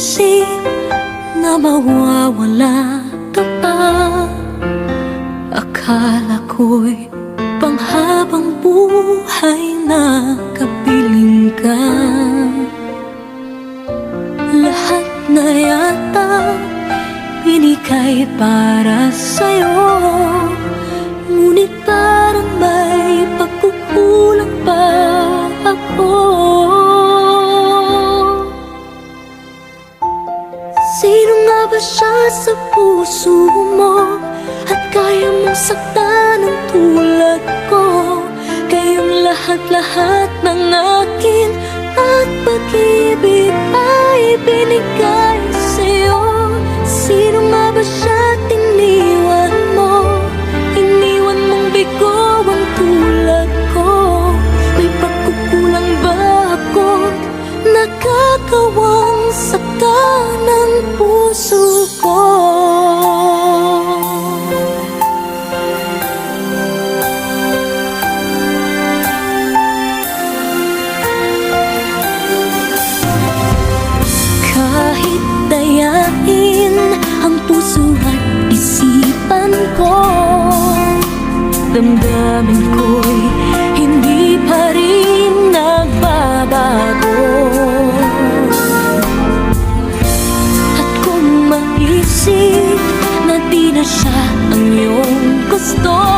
isip na mawawala ka pa. Akala ko'y panghabang buhay na kapiling ka. Lahat na yata binigay para sa'yo. Ngunit parang Sino nga ba siya sa puso mo? At kaya mong saktan ng tulad ko Kayong lahat-lahat ng akin At pag-ibig ay binigay nasaktan ang puso ko. Kahit dayain ang puso at isipan ko Damdamin ko'y hindi pa rin nagbabago. estoy.